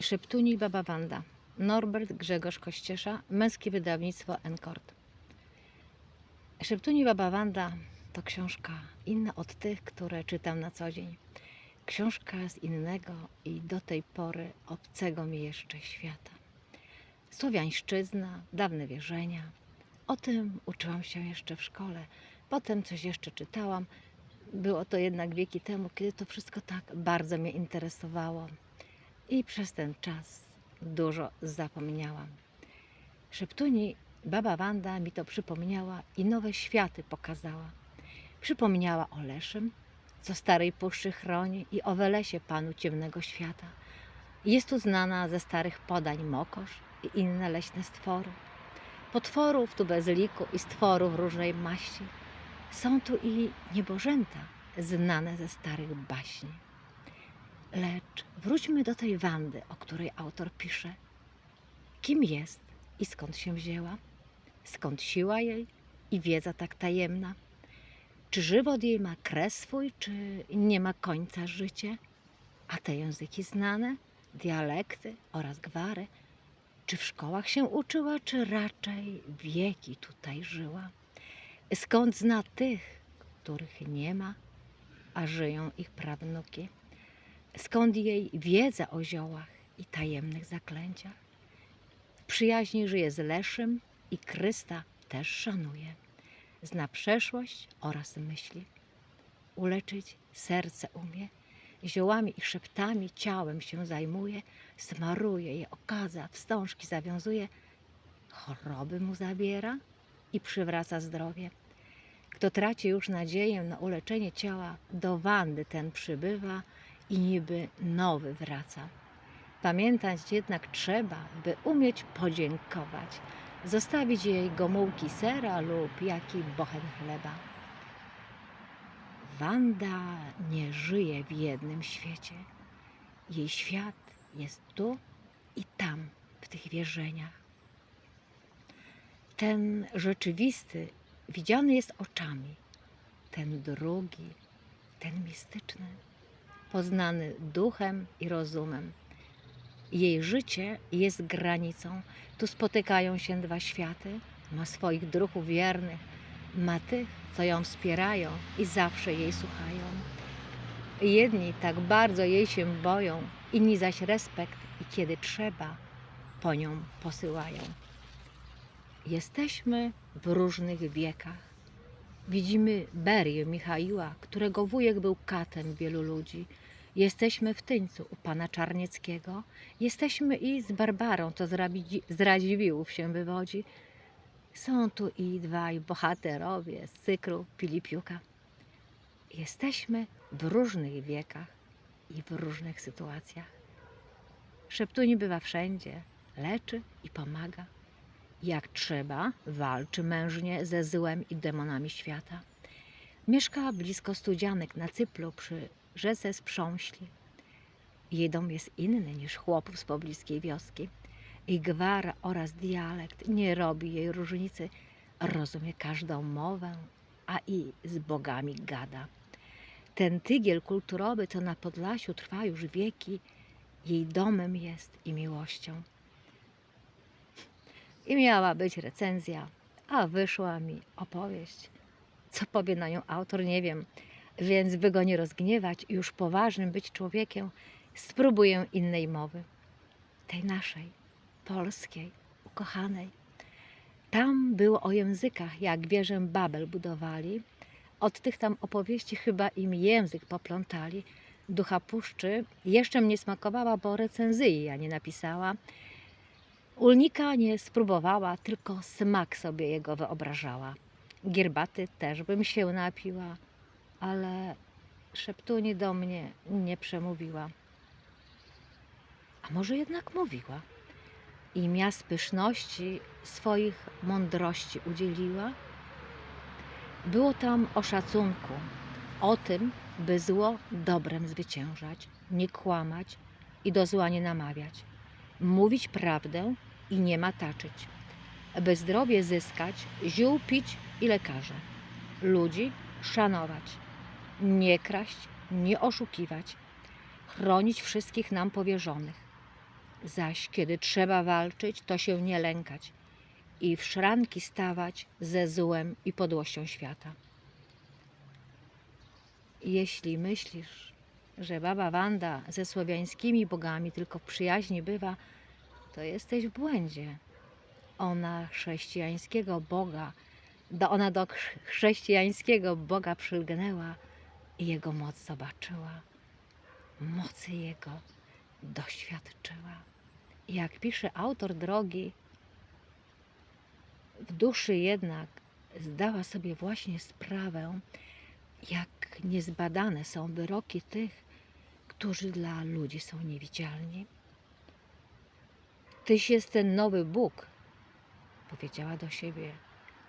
Szeptuni Baba Wanda. Norbert Grzegorz Kościesza, męskie wydawnictwo Enkord. Szeptuni Baba Wanda to książka inna od tych, które czytam na co dzień. Książka z innego i do tej pory obcego mi jeszcze świata. Słowiańszczyzna, dawne wierzenia. O tym uczyłam się jeszcze w szkole. Potem coś jeszcze czytałam. Było to jednak wieki temu, kiedy to wszystko tak bardzo mnie interesowało. I przez ten czas dużo zapomniałam. Szeptuni baba Wanda mi to przypomniała i nowe światy pokazała. Przypomniała o Leszym, co starej puszczy chroni i o Welesie panu ciemnego świata. Jest tu znana ze starych podań mokosz i inne leśne stwory. Potworów tu bez liku i stworów różnej maści. Są tu i niebożęta znane ze starych baśni. Lecz wróćmy do tej Wandy, o której autor pisze. Kim jest i skąd się wzięła? Skąd siła jej i wiedza tak tajemna? Czy żywot jej ma kres swój, czy nie ma końca życie? A te języki znane, dialekty oraz gwary, czy w szkołach się uczyła, czy raczej wieki tutaj żyła? Skąd zna tych, których nie ma, a żyją ich prawnuki? Skąd jej wiedza o ziołach i tajemnych zaklęciach? W przyjaźni żyje z Leszym i Krysta też szanuje. Zna przeszłość oraz myśli. Uleczyć serce umie, ziołami i szeptami ciałem się zajmuje, smaruje je, okaza, wstążki zawiązuje, choroby mu zabiera i przywraca zdrowie. Kto traci już nadzieję na uleczenie ciała, do Wandy ten przybywa i niby nowy wraca. Pamiętać jednak trzeba, by umieć podziękować, zostawić jej gomułki sera lub jaki bochen chleba. Wanda nie żyje w jednym świecie. Jej świat jest tu i tam, w tych wierzeniach. Ten rzeczywisty widziany jest oczami, ten drugi, ten mistyczny, poznany duchem i rozumem. Jej życie jest granicą. Tu spotykają się dwa światy. Ma swoich druhów wiernych, ma tych, co ją wspierają i zawsze jej słuchają. Jedni tak bardzo jej się boją, inni zaś respekt i kiedy trzeba, po nią posyłają. Jesteśmy w różnych wiekach. Widzimy Berię Michaiła, którego wujek był katem wielu ludzi. Jesteśmy w Tyńcu u pana Czarnieckiego. Jesteśmy i z Barbarą, co z, Radziwiłłów się wywodzi. Są tu i dwaj bohaterowie z cyklu Pilipiuka. Jesteśmy w różnych wiekach i w różnych sytuacjach. Szeptuni bywa wszędzie, leczy i pomaga. Jak trzeba, walczy mężnie ze złem i demonami świata. Mieszka blisko Studzianek na Cyplu przy rzece Sprząśli. Jej dom jest inny niż chłopów z pobliskiej wioski. I gwara oraz dialekt nie robi jej różnicy. Rozumie każdą mowę, a i z bogami gada. Ten tygiel kulturowy, co na Podlasiu trwa już wieki, jej domem jest i miłością. I miała być recenzja, a wyszła mi opowieść. Co powie na nią autor, nie wiem, więc by go nie rozgniewać i już poważnym być człowiekiem, spróbuję innej mowy. Tej naszej, polskiej, ukochanej. Tam było o językach, jak wieżę Babel budowali. Od tych tam opowieści chyba im język poplątali. Ducha Puszczy jeszcze mnie smakowała, bo recenzji ja nie napisała. Ulnika nie spróbowała, tylko smak sobie jego wyobrażała. Gierbaty też bym się napiła, ale szeptuni do mnie nie przemówiła. A może jednak mówiła? I miast pyszności swoich mądrości udzieliła? Było tam o szacunku, o tym, by zło dobrem zwyciężać, nie kłamać i do zła nie namawiać, mówić prawdę i nie mataczyć, by zdrowie zyskać, ziół pić i lekarze, ludzi szanować, nie kraść, nie oszukiwać, chronić wszystkich nam powierzonych, zaś kiedy trzeba walczyć, to się nie lękać i w szranki stawać ze złem i podłością świata. Jeśli myślisz, że baba Wanda ze słowiańskimi bogami tylko w przyjaźni bywa, to jesteś w błędzie. Ona chrześcijańskiego Boga, do, ona do chrz- chrześcijańskiego Boga przylgnęła i Jego moc zobaczyła. Mocy Jego doświadczyła. Jak pisze autor drogi, w duszy jednak zdała sobie właśnie sprawę, jak niezbadane są wyroki tych, którzy dla ludzi są niewidzialni. Tyś jest ten nowy Bóg, powiedziała do siebie,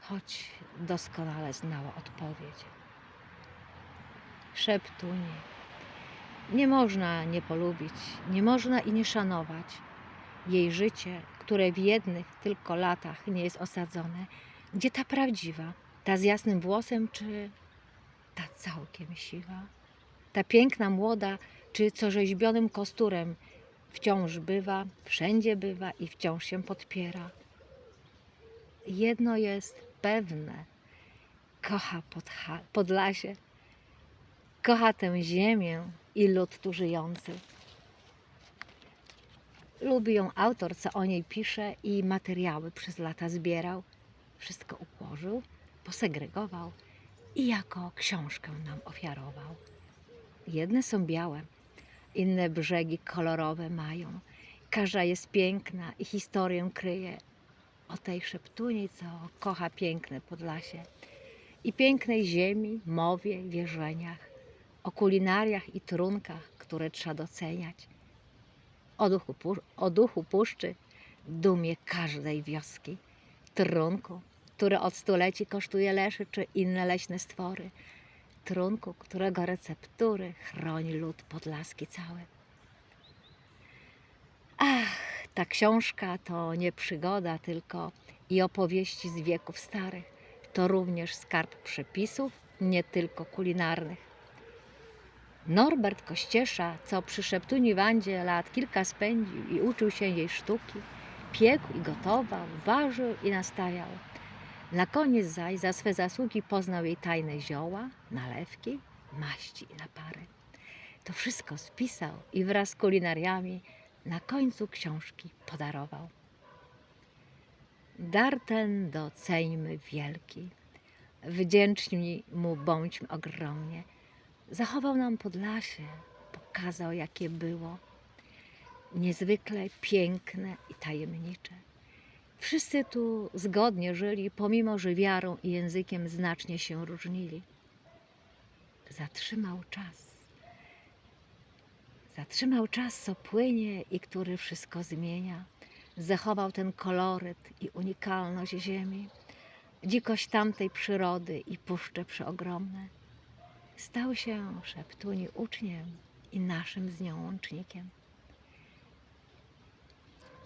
choć doskonale znała odpowiedź. Szeptuni. Nie można nie polubić, nie można i nie szanować. Jej życie, które w jednych tylko latach nie jest osadzone, gdzie ta prawdziwa, ta z jasnym włosem, czy ta całkiem siwa, ta piękna młoda, czy co rzeźbionym kosturem wciąż bywa, wszędzie bywa i wciąż się podpiera. Jedno jest pewne, kocha Podha- Podlasie, kocha tę ziemię i lud tu żyjący. Lubi ją autor, co o niej pisze i materiały przez lata zbierał. Wszystko ułożył, posegregował i jako książkę nam ofiarował. Jedne są białe, inne brzegi kolorowe mają. Każda jest piękna i historię kryje. O tej szeptuni, co kocha piękne Podlasie. I pięknej ziemi, mowie, wierzeniach, o kulinariach i trunkach, które trzeba doceniać, o duchu, o duchu puszczy, dumie każdej wioski, trunku, które od stuleci kosztuje leszy czy inne leśne stwory, trunku, którego receptury chroni lud podlaski cały. Ach, ta książka to nie przygoda tylko i opowieści z wieków starych. To również skarb przepisów, nie tylko kulinarnych. Norbert Kościesza, co przy Szeptuni Wandzie lat kilka spędził i uczył się jej sztuki, piekł i gotował, ważył i nastawiał. Na koniec zaś za swe zasługi poznał jej tajne zioła, nalewki, maści i napary. To wszystko spisał i wraz z kulinariami na końcu książki podarował. Dar ten doceńmy wielki, wdzięczni mu bądźmy ogromnie. Zachował nam Podlasie, pokazał jakie było, niezwykle piękne i tajemnicze. Wszyscy tu zgodnie żyli, pomimo że wiarą i językiem znacznie się różnili. Zatrzymał czas. Zatrzymał czas, co płynie i który wszystko zmienia. Zachował ten koloryt i unikalność ziemi, dzikość tamtej przyrody i puszcze przeogromne. Stał się szeptuni uczniem i naszym z nią łącznikiem.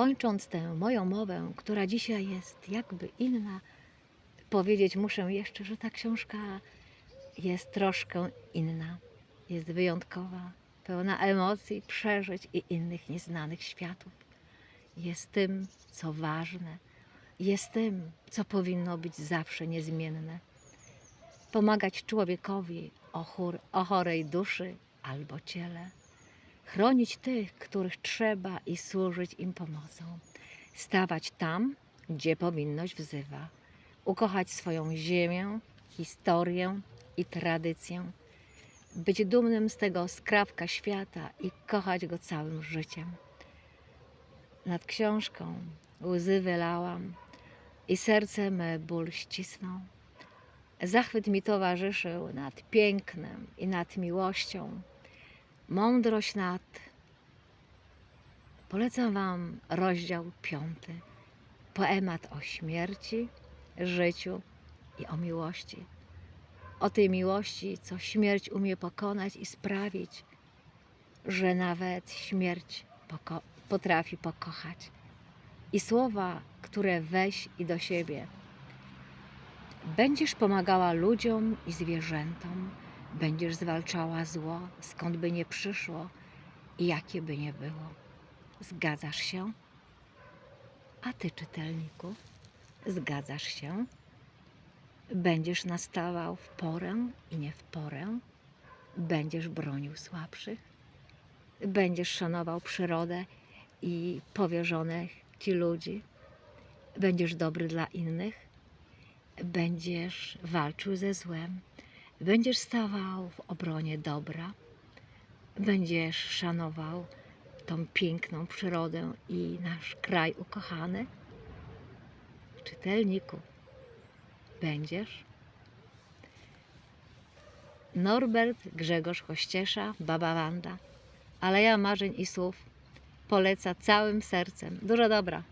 Kończąc tę moją mowę, która dzisiaj jest jakby inna, powiedzieć muszę jeszcze, że ta książka jest troszkę inna, jest wyjątkowa, pełna emocji, przeżyć i innych nieznanych światów. Jest tym, co ważne, jest tym, co powinno być zawsze niezmienne. Pomagać człowiekowi o, chór, o chorej duszy albo ciele chronić tych, których trzeba i służyć im pomocą, stawać tam, gdzie powinność wzywa, ukochać swoją ziemię, historię i tradycję, być dumnym z tego skrawka świata i kochać go całym życiem. Nad książką łzy wylałam i serce me ból ścisnął. Zachwyt mi towarzyszył nad pięknem i nad miłością, mądrość nad. Polecam Wam rozdział piąty. Poemat o śmierci, życiu i o miłości. O tej miłości, co śmierć umie pokonać i sprawić, że nawet śmierć poko- potrafi pokochać. I słowa, które weź i do siebie. Będziesz pomagała ludziom i zwierzętom, będziesz zwalczała zło, skąd by nie przyszło i jakie by nie było. Zgadzasz się? A ty, czytelniku, zgadzasz się? Będziesz nastawał w porę i nie w porę? Będziesz bronił słabszych? Będziesz szanował przyrodę i powierzonych ci ludzi? Będziesz dobry dla innych? Będziesz walczył ze złem? Będziesz stawał w obronie dobra? Będziesz szanował tą piękną przyrodę i nasz kraj ukochany? Czytelniku, będziesz? Norbert Grzegorz Kościesza, Baba Wanda. Aleja Marzeń i Słów poleca całym sercem. Dużo dobra.